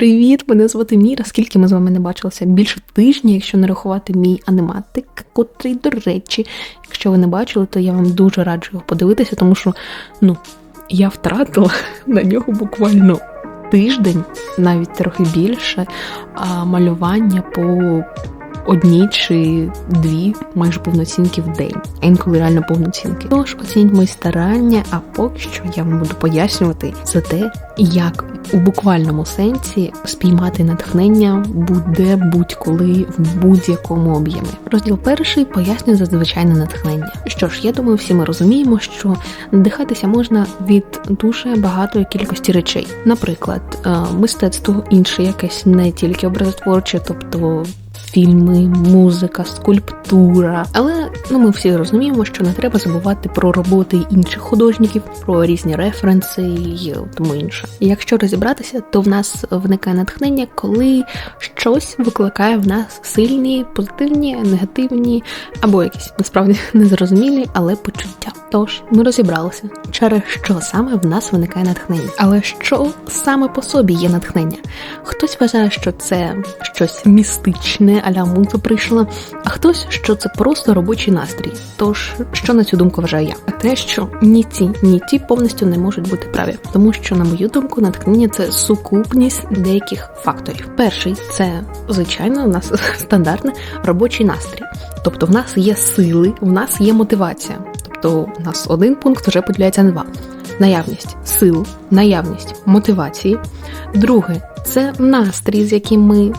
Привіт! Мене звати Міра. Скільки ми з вами не бачилися? Більше тижня, якщо не рахувати мій анематик, котрий, до речі, якщо ви не бачили, то я вам дуже раджу його подивитися, тому що ну, я втратила на нього буквально тиждень, навіть трохи більше, малювання по одній чи дві майже повноцінки в день, а інколи реально повноцінки. Тож оцініть мої старання, а поки що я вам буду пояснювати за те, як у буквальному сенсі спіймати натхнення буде будь-коли в будь-якому об'ємі. Розділ перший пояснює зазвичайне натхнення. Що ж, я думаю, всі ми розуміємо, що надихатися можна від дуже багатої кількості речей. Наприклад, е, мистецтво інше, якесь не тільки образотворче, тобто фільми, музика, скульптура. Але ну ми всі розуміємо, що не треба забувати про роботи інших художників, про різні референси і тому інше. Якщо розібратися, то в нас виникає натхнення, коли щось викликає в нас сильні, позитивні, негативні або якісь насправді незрозумілі, але почуття. Тож ми розібралися, через що саме в нас виникає натхнення. Але що саме по собі є натхнення? Хтось вважає, що це щось містичне, аля муза прийшла, а хтось, що це просто робочий настрій. Тож, що на цю думку вважаю я? А те, що ні ті, ні ті повністю не можуть бути праві, тому що, на мою думку, натхнення це сукупність деяких факторів. Перший це звичайно у нас стандартний робочий настрій. Тобто в нас є сили, в нас є мотивація. Тобто у нас один пункт вже поділяється на два: наявність сил, наявність мотивації. Друге це настрій, з яким ми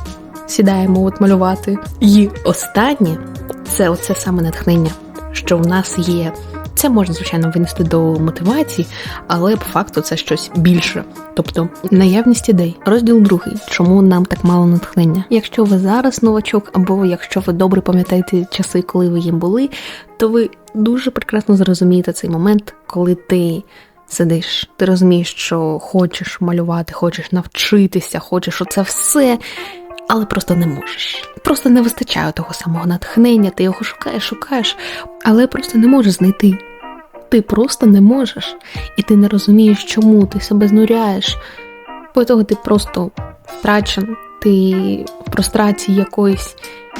сідаємо от малювати. І останнє це оце саме натхнення, що в нас є. Це можна, звичайно, винести до мотивації, але по факту це щось більше. Тобто наявність ідей. Розділ другий, чому нам так мало натхнення. Якщо ви зараз новачок, або якщо ви добре пам'ятаєте часи, коли ви їм були, то ви дуже прекрасно зрозумієте цей момент, коли ти сидиш, ти розумієш, що хочеш малювати, хочеш навчитися, хочеш оце все але просто не можеш. Просто не вистачає того самого натхнення, ти його шукаєш, шукаєш, але просто не можеш знайти. Ти просто не можеш, і ти не розумієш, чому ти себе знуряєш. По того ти просто втрачен, ти в прострації якоїсь.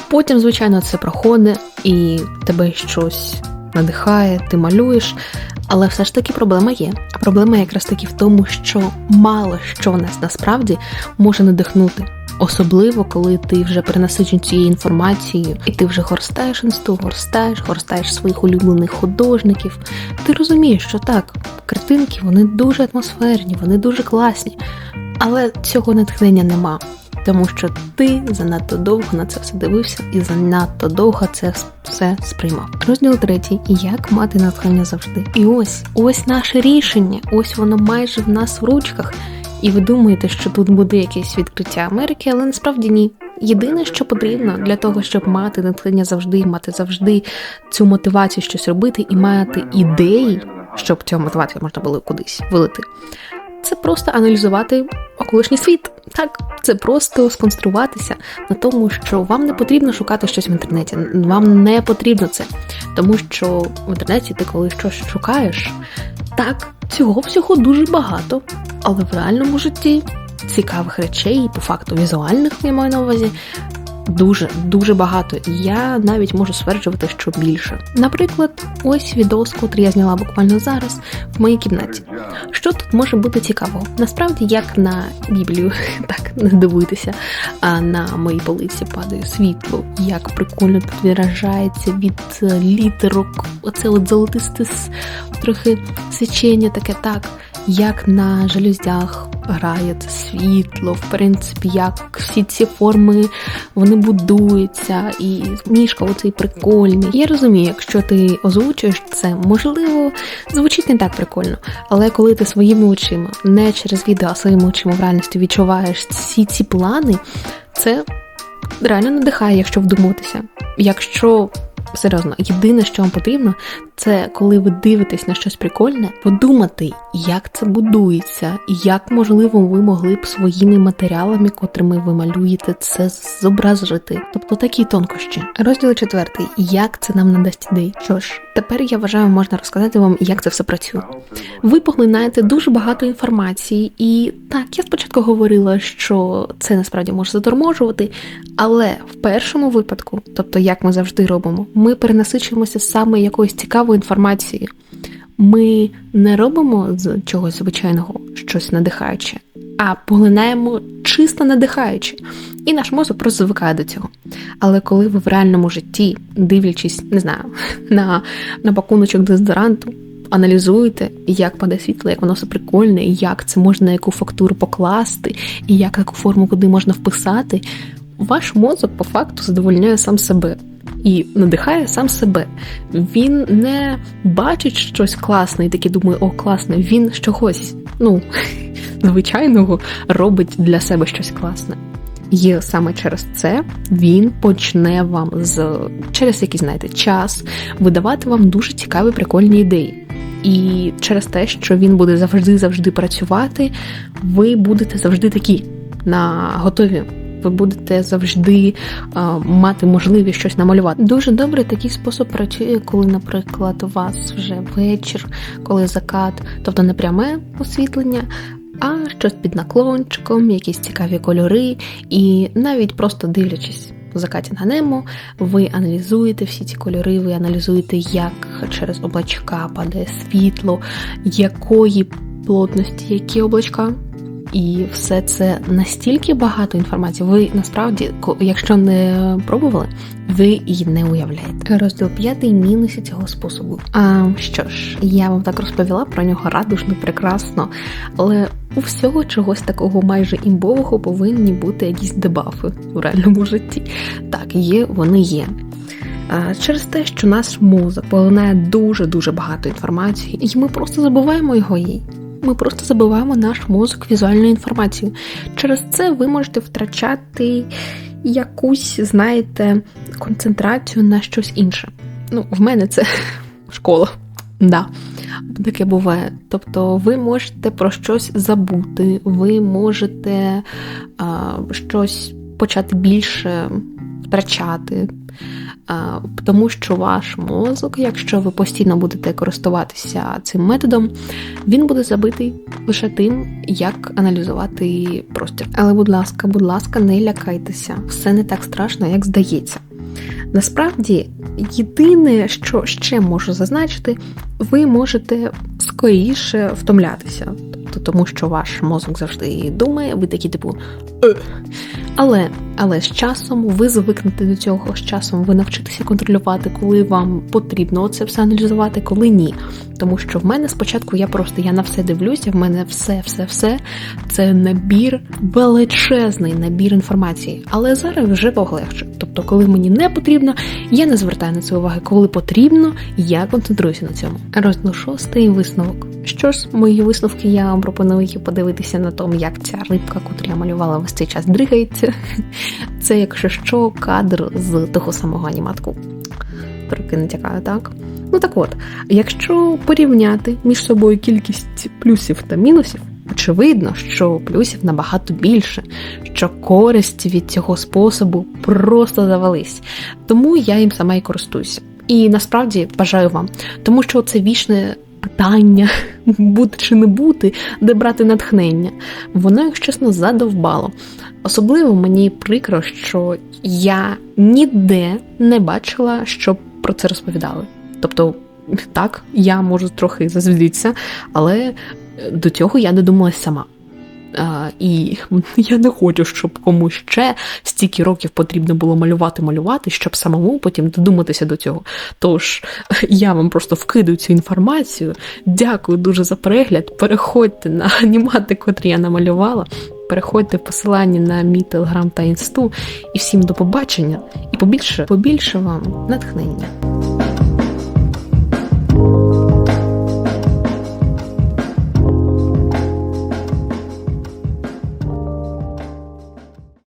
Потім, звичайно, це проходить і тебе щось надихає, ти малюєш. Але все ж таки проблема є. А проблема якраз таки в тому, що мало що нас насправді може надихнути. Особливо, коли ти вже перенасичен цією інформацією, і ти вже горстаєш інсту, горстаєш, горстаєш своїх улюблених художників. Ти розумієш, що так, картинки вони дуже атмосферні, вони дуже класні, але цього натхнення нема. Тому що ти занадто довго на це все дивився і занадто довго це все сприймав. Розділ третій як мати натхнення завжди. І ось ось наше рішення, ось воно майже в нас в ручках. І ви думаєте, що тут буде якесь відкриття Америки, але насправді ні. Єдине, що потрібно для того, щоб мати натхнення завжди, мати завжди цю мотивацію щось робити і мати ідеї, щоб цю мотивацію можна було кудись вилити. Це просто аналізувати околишній світ. Так, це просто сконцентруватися на тому, що вам не потрібно шукати щось в інтернеті. Вам не потрібно це. Тому що в інтернеті ти коли щось шукаєш, так, цього всього дуже багато, але в реальному житті цікавих речей, по факту візуальних я маю на увазі, дуже дуже багато, і я навіть можу стверджувати, що більше. Наприклад, ось відос, котрий я зняла буквально зараз в моїй кімнаті. Що тут може бути цікавого? Насправді, як на Біблію, так не дивитися, а на моїй полиці падає світло, як прикольно тут виражається від літерок, оце от золотисте трохи свічення, таке так, як на жалюздях грає це світло, в принципі, як всі ці форми вони будуються, і ніжка оцей прикольний. Я розумію, якщо ти озвучуєш це, можливо, звучить не так прикольно. Але коли ти своїми очима, не через відео, а своїми очима в реальності відчуваєш всі ці плани, це реально надихає, якщо вдуматися. Якщо серйозно, єдине, що вам потрібно, це коли ви дивитесь на щось прикольне, подумати, як це будується, і як можливо ви могли б своїми матеріалами, котрими ви малюєте, це зобразити. Тобто такі тонкощі. Розділ четвертий: як це нам надасть ідей. Що ж, тепер я вважаю, можна розказати вам, як це все працює. Ви поглинаєте дуже багато інформації, і так, я спочатку говорила, що це насправді може заторможувати, але в першому випадку, тобто як ми завжди робимо, ми перенасичуємося саме якоюсь цікавою інформацією. Ми не робимо з чогось звичайного щось надихаюче, а поглинаємо чисто надихаюче, і наш мозок просто звикає до цього. Але коли ви в реальному житті, дивлячись, не знаю, на на пакуночок дезодоранту, аналізуєте, як паде світло, як воно все прикольне, як це можна на яку фактуру покласти, і як яку форму куди можна вписати, ваш мозок по факту задовольняє сам себе. І надихає сам себе. Він не бачить щось класне і таки думає, о, класне. Він чогось, ну, звичайного робить для себе щось класне. І саме через це він почне вам з через якийсь, знаєте, час видавати вам дуже цікаві прикольні ідеї. І через те, що він буде завжди-завжди працювати, ви будете завжди такі на готові. Ви будете завжди а, мати можливість щось намалювати. Дуже добре такий спосіб працює, коли, наприклад, у вас вже вечір, коли закат, тобто не пряме освітлення, а щось під наклончиком, якісь цікаві кольори, і навіть просто дивлячись в закаті на немо, ви аналізуєте всі ці кольори, ви аналізуєте, як через облачка падає світло, якої плотності, які облачка. І все це настільки багато інформації. Ви насправді, якщо не пробували, ви її не уявляєте. Розділ п'ятий мінуси цього способу. А що ж, я вам так розповіла про нього радужно, прекрасно, але у всього чогось такого майже імбового повинні бути якісь дебафи у реальному житті. Так, є, вони є. Через те, що наш мозок полинає дуже дуже багато інформації, і ми просто забуваємо його їй ми просто забиваємо наш мозок візуальною інформацією. Через це ви можете втрачати якусь, знаєте, концентрацію на щось інше. Ну, в мене це школа. Да. Таке буває. Тобто ви можете про щось забути, ви можете а, щось почати більше втрачати. Тому що ваш мозок, якщо ви постійно будете користуватися цим методом, він буде забитий лише тим, як аналізувати простір. Але, будь ласка, будь ласка, не лякайтеся, все не так страшно, як здається. Насправді, єдине, що ще можу зазначити, ви можете скоріше втомлятися, тобто тому, що ваш мозок завжди думає, ви такі, типу. «Е». Але але з часом ви звикнете до цього, з часом ви навчитеся контролювати, коли вам потрібно це все аналізувати, коли ні. Тому що в мене спочатку я просто я на все дивлюся, в мене все-все-все це набір, величезний набір інформації. Але зараз вже полегше. Тобто, коли мені не потрібно, я не звертаю на це уваги. Коли потрібно, я концентруюся на цьому. Розділ шостий висновок. Що ж, мої висновки я вам пропоную подивитися на тому, як ця рибка, котру я малювала весь цей час, дригається. Це, якщо що, кадр з того самого аніматку. Трохи натякаю, так? Ну так от, якщо порівняти між собою кількість плюсів та мінусів, очевидно, що плюсів набагато більше, що користь від цього способу просто завались. Тому я їм сама і користуюся. І насправді бажаю вам, тому що це вічне питання, бути чи не бути, де брати натхнення, воно, як чесно, задовбало. Особливо мені прикро, що я ніде не бачила, щоб про це розповідали. Тобто, так, я можу трохи зазвідитися, але до цього я додумалась сама. А, І я не хочу, щоб комусь ще стільки років потрібно було малювати, малювати, щоб самому потім додуматися до цього. Тож я вам просто вкидаю цю інформацію. Дякую дуже за перегляд. Переходьте на анімати, котрі я намалювала. Переходьте в посилання на мій телеграм та інсту. І всім до побачення і побільше, побільше вам натхнення.